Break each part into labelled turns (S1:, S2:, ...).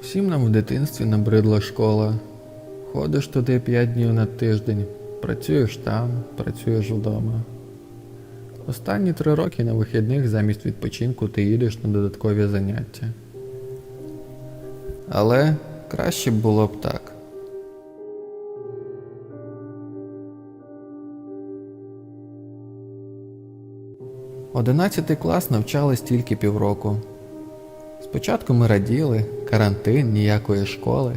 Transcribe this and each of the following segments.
S1: Всім нам в дитинстві набридла школа. Ходиш туди 5 днів на тиждень, працюєш там, працюєш вдома. Останні три роки на вихідних замість відпочинку ти їдеш на додаткові заняття. Але краще було б так. Одинадцятий клас навчались тільки півроку. Спочатку ми раділи, карантин, ніякої школи,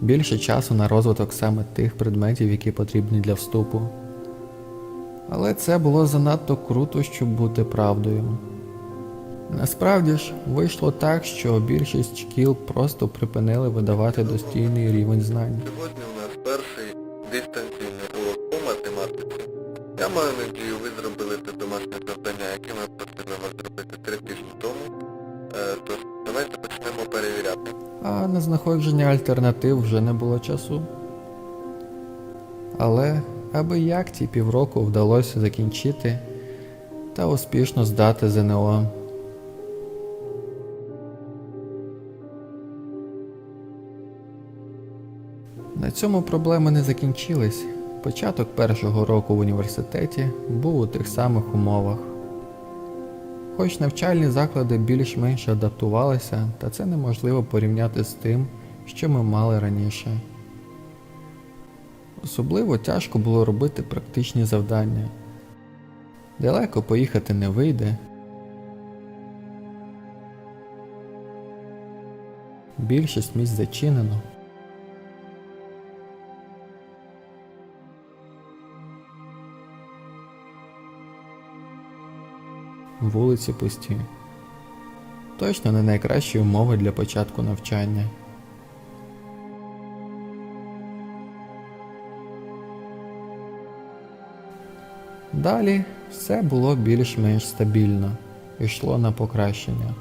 S1: більше часу на розвиток саме тих предметів, які потрібні для вступу. Але це було занадто круто, щоб бути правдою. Насправді ж, вийшло так, що більшість шкіл просто припинили видавати достійний рівень знань.
S2: Сьогодні у нас перший дистанційний урок по математиці. Я маю надію, ви зробили те домашнє завдання, яке ми просили вас зробити три тижні тому. Е, Тож, давайте почнемо перевіряти.
S1: а на знаходження альтернатив вже не було часу. Але аби як ті півроку вдалося закінчити та успішно здати ЗНО. На цьому проблеми не закінчились. Початок першого року в університеті був у тих самих умовах. Хоч навчальні заклади більш-менш адаптувалися, та це неможливо порівняти з тим, що ми мали раніше. Особливо тяжко було робити практичні завдання. Далеко поїхати не вийде. Більшість місць зачинено. Вулиці пусті. Точно не найкращі умови для початку навчання. Далі все було більш-менш стабільно, йшло на покращення.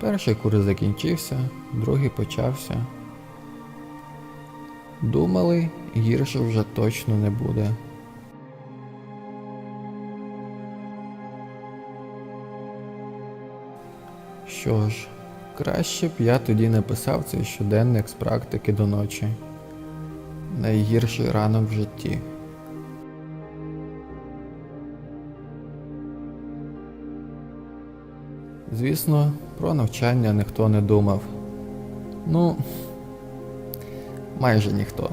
S1: Перший курс закінчився, другий почався. Думали, гірше вже точно не буде. Що ж, краще б я тоді не писав цей щоденник з практики до ночі. Найгірший ранок в житті. Звісно, про навчання ніхто не думав. Ну, майже ніхто.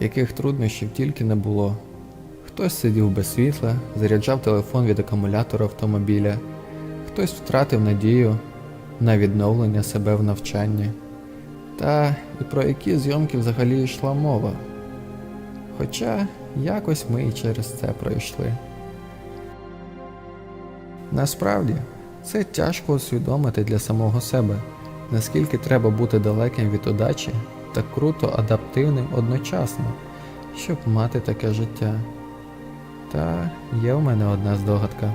S1: Яких труднощів тільки не було. Хтось сидів без світла, заряджав телефон від акумулятора автомобіля, хтось втратив надію на відновлення себе в навчанні. Та і про які зйомки взагалі йшла мова. Хоча якось ми і через це пройшли. Насправді, це тяжко усвідомити для самого себе, наскільки треба бути далеким від удачі та круто адаптивним одночасно, щоб мати таке життя. Та є в мене одна здогадка.